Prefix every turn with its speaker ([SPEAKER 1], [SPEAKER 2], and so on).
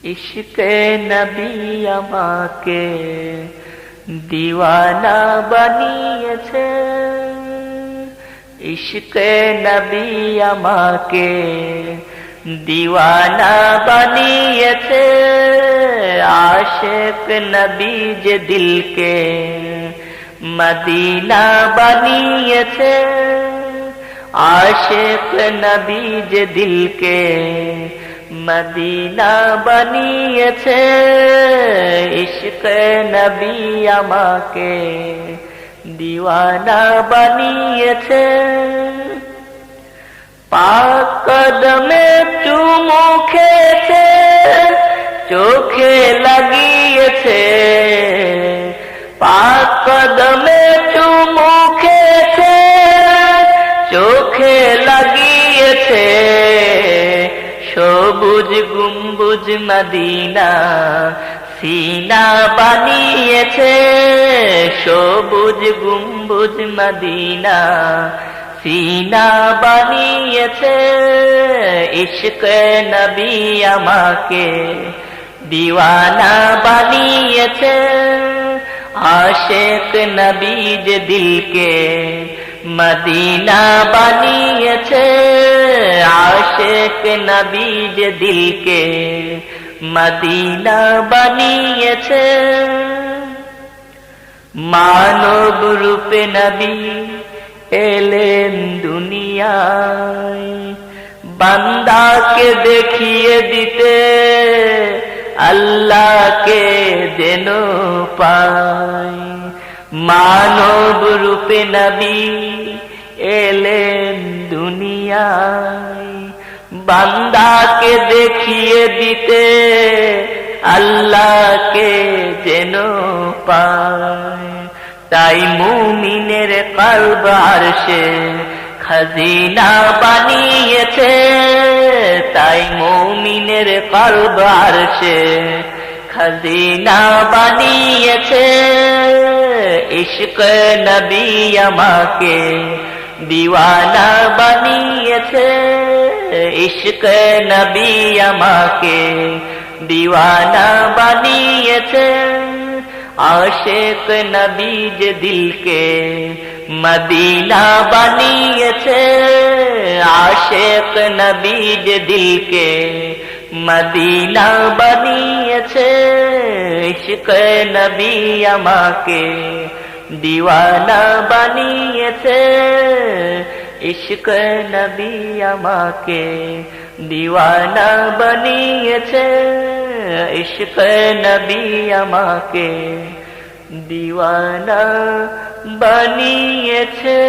[SPEAKER 1] ইশকে নবী আমাকে দিওয়ানা বানিয়েছে ইশকে নবী আমাকে দিওয়ানা বানিয়েছে আশেক নবী যে দিলকে মদিনা বানিয়েছে আশেক নবী যে দিলকে মদিনা বানিয়েছে। ইশক নবী আমাকে দিওয়ানা বানিয়েছে। পাক কদমে চুমু খেয়েছে, চোখে লাগিয়েছে। পাক কদমে চুমু খেয়েছে, চোখে লাগিয়েছে। সবুজ গুম্বুজ মদিনা সিনা বানিয়েছে। সবুজ গুম্বুজ মদিনা সিনা বানিয়েছে। ইশক নবী আমাকে দিওয়ানা বানিয়েছে। আশেক নবী যে দিলকে মদিনা বানিয়েছে আশেক নবী যে দিলকে। মদিনা বানিয়েছে মানব রূপে নবী এলেন দুনিয়ায়। বান্দাকে দেখিয়ে দিতে আল্লাহকে যেন পাই মানব রূপে নবী এলেন দুনিয়ায়। বান্দাকে দেখিয়ে দিতে আল্লাহকে যেন পায়। তাই মুমিনের কলব আরশে খাজিনা বানিয়েছে। তাই মুমিনের কলব আরশে খাজিনা বানিয়েছে। ইশক নবী আমাকে দিওয়ানা বানিয়েছে। ইশক নবী আমাকে দিওয়ানা বানিয়েছে। আশেক নবী যে দিলকে মদিনা বানিয়েছে। আশেক নবী যে দিলকে মদিনা বানিয়েছে, ইশক নবী আমাকে দিওয়ানা বানিয়েছে, ইশক নবী আমাকে দিওয়ানা বানিয়েছে, ইশক নবী আমাকে দিওয়ানা বানিয়েছে।